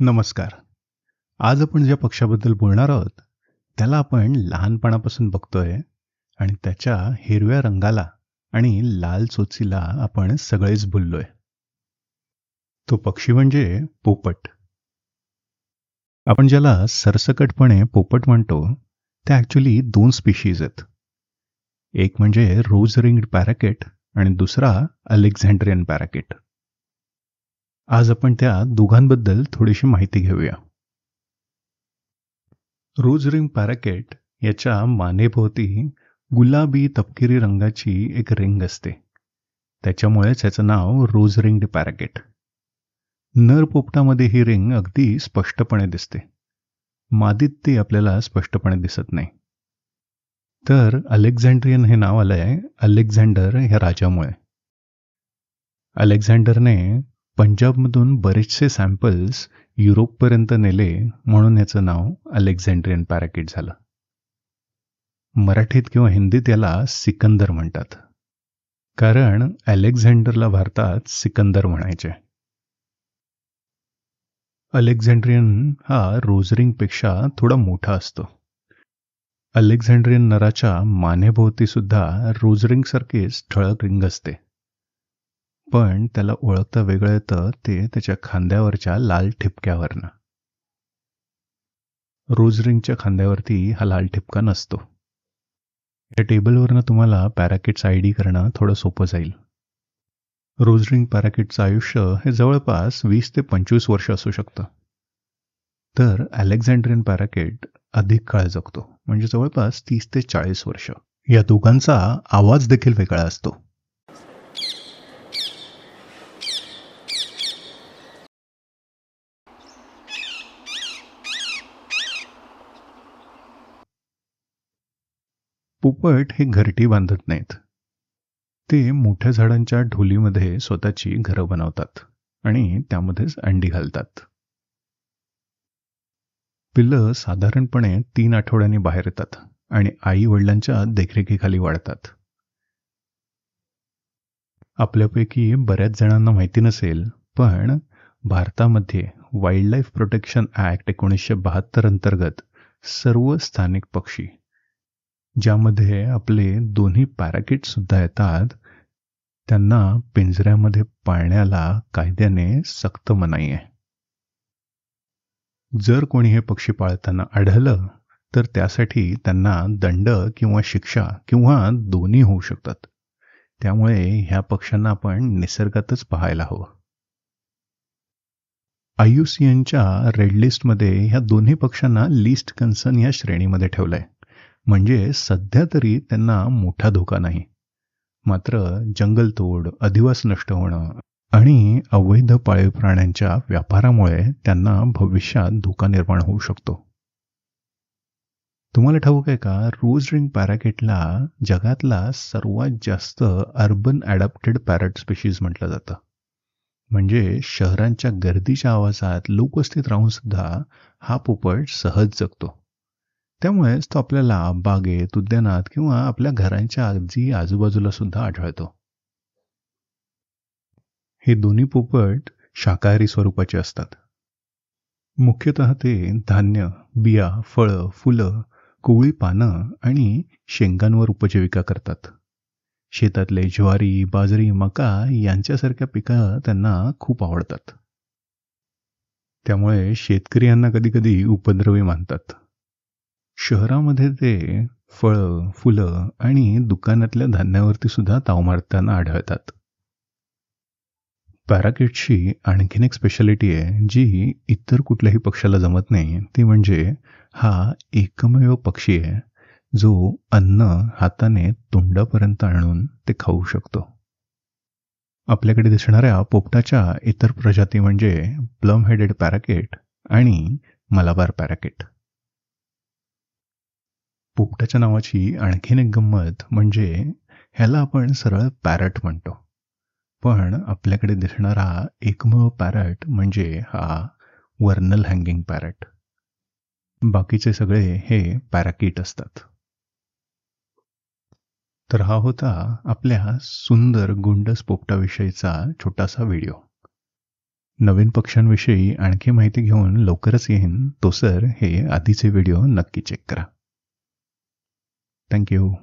नमस्कार. आज आपण ज्या पक्षाबद्दल बोलणार आहोत त्याला आपण लहानपणापासून बघतोय आणि त्याच्या हिरव्या रंगाला आणि लाल चोचीला आपण सगळेच भुललोय. तो पक्षी म्हणजे पोपट. आपण ज्याला सरसकटपणे पोपट म्हणतो त्या ॲक्च्युली दोन स्पीशीज आहेत. एक म्हणजे रोज रिंग्ड पॅराकेट आणि दुसरा अलेक्झांड्रियन पॅराकेट आज आपण त्या दोघांबद्दल थोडीशी माहिती घेऊया. रोज रिंग पॅराकेट याच्या मानेभोवती गुलाबी तपकिरी रंगाची एक रिंग असते. त्याच्यामुळेच याचं नाव रोज रिंग्ड पॅराकेट. नर पोपटामध्ये ही रिंग अगदी स्पष्टपणे दिसते. मादीत ती आपल्याला स्पष्टपणे दिसत नाही. तर अलेक्झांड्रियन हे नाव आलंय अलेक्झांडर ह्या राजामुळे. अलेक्झांडरने पंजाबमधून बरेचसे सॅम्पल्स युरोपपर्यंत नेले म्हणून याचं नाव अलेक्झांड्रियन पॅराकिट झालं. मराठीत किंवा हिंदीत याला सिकंदर म्हणतात. कारण अलेक्झांडरला भारतात सिकंदर म्हणायचे. अलेक्झांड्रियन हा रोजरिंगपेक्षा थोडा मोठा असतो. अलेक्झांड्रियन नराच्या मानेभोवती सुद्धा रोजरिंगसारखेच ठळक रिंग असते. पण त्याला ओळखता वेगळं येतं ते त्याच्या खांद्यावरच्या लाल ठिपक्यावरनं. रोज रिंगच्या खांद्यावरती हा लाल ठिपका नसतो. या टेबलवरनं तुम्हाला पॅराकिट्स आय डी करणं थोडं सोपं जाईल. रोज रिंग पॅराकिटचं आयुष्य हे जवळपास वीस ते पंचवीस वर्ष असू शकतं. तर अलेक्झांड्रियन पॅराकेट अधिक काळ जगतो म्हणजे जवळपास तीस ते चाळीस वर्ष. या दोघांचा आवाज देखील वेगळा असतो. पोपट हे घरटी बांधत नाहीत. ते मोठ्या झाडांच्या ढोलीमध्ये स्वतःची घरं बनवतात आणि त्यामध्येच अंडी घालतात. पिल्लं साधारणपणे तीन आठवड्यांनी बाहेर येतात आणि आई वडिलांच्या देखरेखीखाली वाढतात. आपल्यापैकी बऱ्याच जणांना माहिती नसेल पण भारतामध्ये वाईल्ड लाईफ प्रोटेक्शन ॲक्ट एकोणीसशे बहात्तर अंतर्गत सर्व स्थानिक पक्षी ज्यामध्ये आपले दोन्ही पॅराकिट सुद्धा येतात त्यांना पिंजऱ्यामध्ये पाळण्याला कायद्याने सक्त मनाई आहे. जर कोणी हे पक्षी पाळताना आढळलं तर त्यासाठी त्यांना दंड किंवा शिक्षा किंवा दोन्ही होऊ शकतात. त्यामुळे ह्या पक्ष्यांना आपण निसर्गातच पाहायला हवं. आय यू सी एनच्या रेड लिस्टमध्ये ह्या दोन्ही पक्ष्यांना लिस्ट कन्सर्न या श्रेणीमध्ये ठेवलंय. म्हणजे सध्या तरी त्यांना मोठा धोका नाही. मात्र जंगलतोड अधिवास नष्ट होणं आणि अवैध पाळीव प्राण्यांच्या व्यापारामुळे त्यांना भविष्यात धोका निर्माण होऊ शकतो. तुम्हाला ठाऊक आहे का? रोज रिंग पॅराकेटला जगातला सर्वात जास्त अर्बन ॲडॅप्टेड पॅरट स्पेशीज म्हटलं जातं. म्हणजे शहरांच्या गर्दीच्या आवाजात लोकवस्तीत राहून सुद्धा हा पोपट सहज जगतो. त्यामुळेच तो आपल्याला बागेत उद्यानात किंवा आपल्या घरांच्या अगदी आजूबाजूला सुद्धा आढळतो. हे दोन्ही पोपट शाकाहारी स्वरूपाचे असतात. मुख्यतः ते धान्य बिया फळं फुलं कोवळी पानं आणि शेंगांवर उपजीविका करतात. शेतातले ज्वारी बाजरी मका यांच्यासारख्या पिकं त्यांना खूप आवडतात. त्यामुळे शेतकरी यांना कधी कधी उपद्रवी मानतात. शहरामध्ये ते फळं फुलं आणि दुकानातल्या धान्यावरती सुद्धा ताव मारताना आढळतात. पॅराकिटची आणखीन एक स्पेशालिटी आहे जी इतर कुठल्याही पक्षाला जमत नाही ती म्हणजे हा एकमेव पक्षी आहे जो अन्न हाताने तोंडापर्यंत आणून ते खाऊ शकतो. आपल्याकडे दिसणाऱ्या पोपटाच्या इतर प्रजाती म्हणजे प्लम हेडेड पॅराकेट आणि मलाबार पॅराकेट. पोपटाच्या नावाची आणखीन एक गंमत म्हणजे ह्याला आपण सरळ पॅरट म्हणतो. पण आपल्याकडे दिसणारा एकमेव पॅरट म्हणजे हा वर्नल हँगिंग पॅरट. बाकीचे सगळे हे पॅराकीट असतात. तर हा होता आपल्या सुंदर गुंडस पोपटाविषयीचा छोटासा व्हिडिओ. नवीन पक्ष्यांविषयी आणखी माहिती घेऊन लवकरच येईन तो सर हे आधीचे व्हिडिओ नक्की चेक करा. thank you.